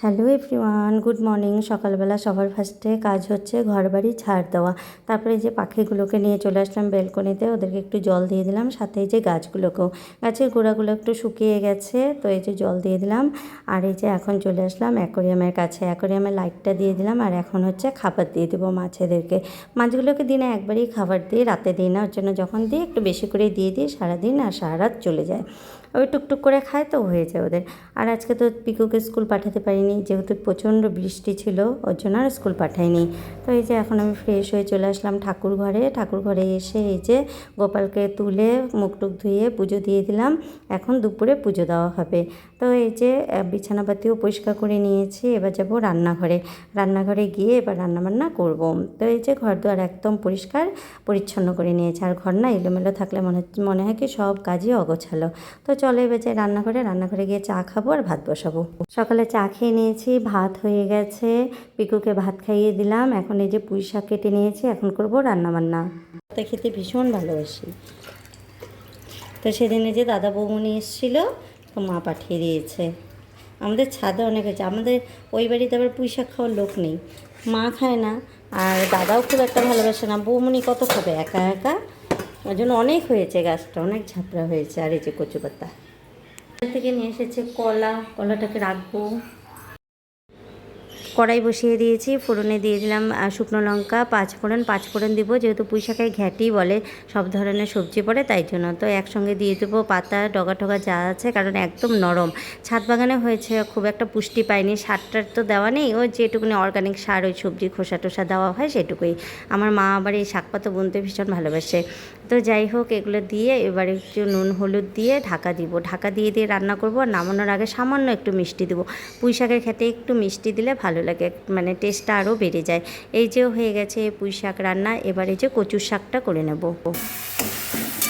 Hello everyone, good morning. সকালবেলা সবার ফার্স্টে কাজ হচ্ছে ঘর বাড়ি ঝাড় দেওয়া। তারপরে যে পাখিগুলোকে নিয়ে চলে আসলাম বেলকনিতে ওদেরকে একটু জল দিয়ে দিলাম, সাথে এই যে গাছগুলোকেও। গাছের গোড়াগুলো একটু শুকিয়ে গেছে, তো এই যে জল দিয়ে দিলাম। আর এই যে এখন চলে আসলাম অ্যাকোরিয়ামের কাছে। অ্যাকোরিয়ামের লাইটটা দিয়ে দিলাম আর এখন হচ্ছে খাবার দিয়ে দেবো মাছেদেরকে। মাছগুলোকে দিনে একবারই খাবার দিই, রাতে দিই না। ওর জন্য যখন দিই, একটু বেশি করে দিয়ে দিই, সারাদিন আর সারা রাত চলে যায়। ওই টুকটুক করে খায় তো হয়ে যায় ওদের। আর আজকে তো পিকুকে স্কুল পাঠাতে পারিনি, যেহেতু প্রচণ্ড বৃষ্টি ছিল, ওর জন্য আর স্কুল পাঠাইনি। তো এই যে এখন আমি ফ্রেশ হয়ে চলে আসলাম ঠাকুর ঘরে। ঠাকুর ঘরে এসে এই যে গোপালকে তুলে মুখ টুক ধুয়ে পুজো দিয়ে দিলাম। এখন দুপুরে পুজো দেওয়া হবে। তো এই যে বিছানাপাতিও পরিষ্কার করে নিয়েছি, এবার যাব রান্নাঘরে। রান্নাঘরে গিয়ে এবার রান্নাবান্না করব। তো এই যে ঘর দুয়ার একদম পরিষ্কার, পরিচ্ছন্ন করে নিয়েছে। আর ঘর না এলোমেলো থাকলে মনে মনে হয় কি সব কাজই অগোছালো। তো চলে এবার যে রান্নাঘরে রান্নাঘরে গিয়ে চা খাব আর ভাত বসাবো। সকালে চা খেয়ে নিয়েছি, ভাত হয়ে গেছে। পিকুকে ভাত খাইয়ে দিলাম। এখন এই যে পুঁই শাক কেটে নিয়েছি, এখন করব রান্নাবান্না। তো খেতে ভীষণ ভালোবাসি। তো সেদিনে যে দাদা বৌমনি এসেছিল, তো মা পাঠিয়ে দিয়েছে। আমাদের ছাদে অনেক হয়েছে। আমাদের ওই বাড়িতে আবার পুঁই শাক খাওয়ার লোক নেই। মা খায় না, আর দাদাও খুব একটা ভালোবাসে না। বৌমনি কত খাবে? একা একা? ওই জন্য অনেক হয়েছে গাছটা, অনেক ঝাপড়া হয়েছে। আর এই যে কচুপাতা। থেকে নিয়ে এসেছে কলা, কলাটাকে রাখব। কড়াই বসিয়ে দিয়েছি, ফোড়নে দিয়ে দিলাম শুকনো লঙ্কা, পাঁচ ফোড়ন পাঁচ ফোড়ন দিব, যেহেতু পুঁই শাকের ঘ্যাটি বলে সব ধরনের সবজি পড়ে তাই জন্য। তো একসঙ্গে দিয়ে দেবো পাতা, ডগা টগা যা আছে, কারণ একদম নরম। ছাদ বাগানে হয়েছে, খুব একটা পুষ্টি পাইনি, সারটার তো দেওয়া নেই, ওই যেটুকুনি অর্গানিক সার, ওই সবজি খোসা টোসা দেওয়া হয় সেটুকুই। আমার মা আবার এই শাক পাতা বুনতে ভীষণ ভালোবাসে। তো যাই হোক, এগুলো দিয়ে এবার একটু নুন, হলুদ দিয়ে ঢাকা দিব। ঢাকা দিয়ে দিয়ে রান্না করব, আর নামানোর আগে সামান্য একটু মিষ্টি দেবো। পুঁই শাকের খেতে একটু মিষ্টি দিলে ভালো লাগে মানে টেস্টটা আরও বেড়ে যায়। এই যে হয়ে গেছে পুঁই শাক রান্না, এবার এই যে কচুর শাকটা করে নেব।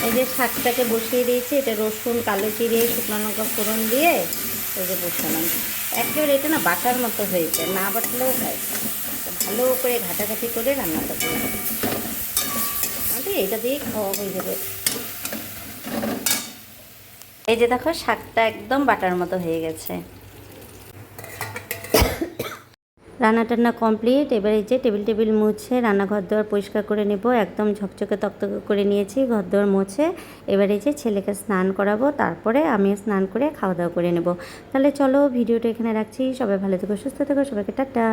এই যে শাকটাকে বসিয়ে দিয়েছি, এটা রসুন, কালো জিরে, শুকনো লঙ্কা ফোড়ন দিয়ে এই যে বসালাম। একেবারে এটা না বাটার মতো হয়েছে, না বাটলেও হয়। ভালো করে ঘাটাঘাটি করে রান্নাটা আমাদের এটা দিয়ে খাওয়া হয়ে যাবে। এই যে দেখো, শাকটা একদম বাটার মতো হয়ে গেছে। রান্না টান্না কমপ্লিট এবার এই যে টেবিল টেবিল মুছে রান্নাঘর দোয়ার পরিষ্কার করে নেব। একদম ঝকঝকে তকতকে করে নিয়েছি, ঘর দোয়ার মুছে। এবার এই যে ছেলেকে স্নান করাবো, তারপরে আমি স্নান করে খাওয়া দাওয়া করে নেব। তাহলে চলো ভিডিওটা এখানে রাখছি। সবাই ভালো থেকো, সুস্থ থেকো, সবাইকে টাটা।